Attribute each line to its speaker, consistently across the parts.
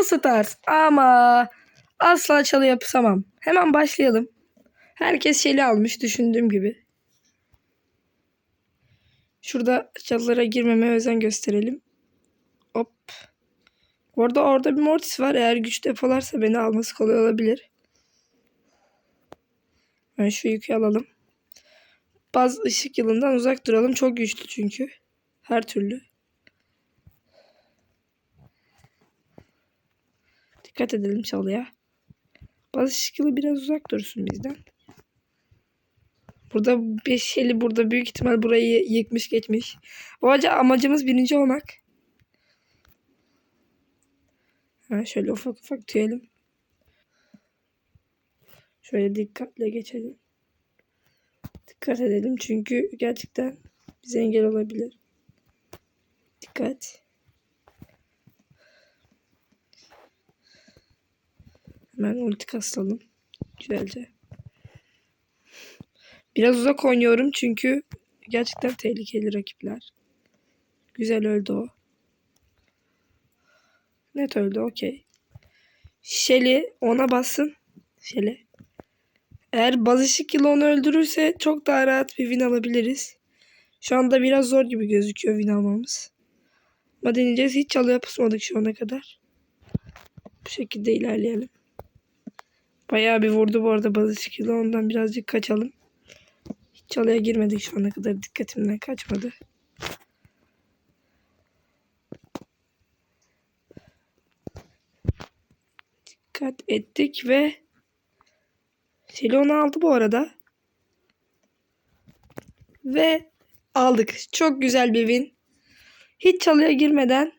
Speaker 1: Brawl Stars ama asla çalı yapısamam. Hemen başlayalım. Herkes şeyli almış düşündüğüm gibi. Şurada çalılara girmemeye özen gösterelim. Hop. Orada orada bir Mortis var. Eğer güç depolarsa beni alması kolay olabilir. Ben şu yükü alalım. Baz ışık yılından uzak duralım. Çok güçlü çünkü. Her türlü. Dikkat edelim çalıya. Baz ışık yılı biraz uzak dursun bizden. Burada beş eli burada büyük ihtimal burayı yıkmış geçmiş. Acı amacımız birinci olmak. Ha, şöyle ufak ufak tüyelim. Şöyle dikkatle geçelim. Dikkat edelim çünkü gerçekten bize engel olabilir. Dikkat. Hemen ulti kastalım. Güzelce. Biraz uzak oynuyorum çünkü gerçekten tehlikeli rakipler. Güzel öldü o. Net öldü okey. Shelly ona bassın. Shelly. Eğer baz ışık yılı onu öldürürse çok daha rahat bir win alabiliriz. Şu anda biraz zor gibi gözüküyor win almamız. Ama deneyeceğiz. Hiç çalıya pusmadık şu ana kadar. Bu şekilde ilerleyelim. Bayağı bir vurdu bu arada baz ışık yılı. Ondan birazcık kaçalım. Hiç çalıya girmedik şu ana kadar. Dikkatimden kaçmadı. Dikkat ettik ve Shelly onu aldı bu arada. Ve aldık. Çok güzel bir win. Hiç çalıya girmeden.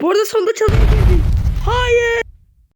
Speaker 1: Bu arada sonunda çalıya girdik.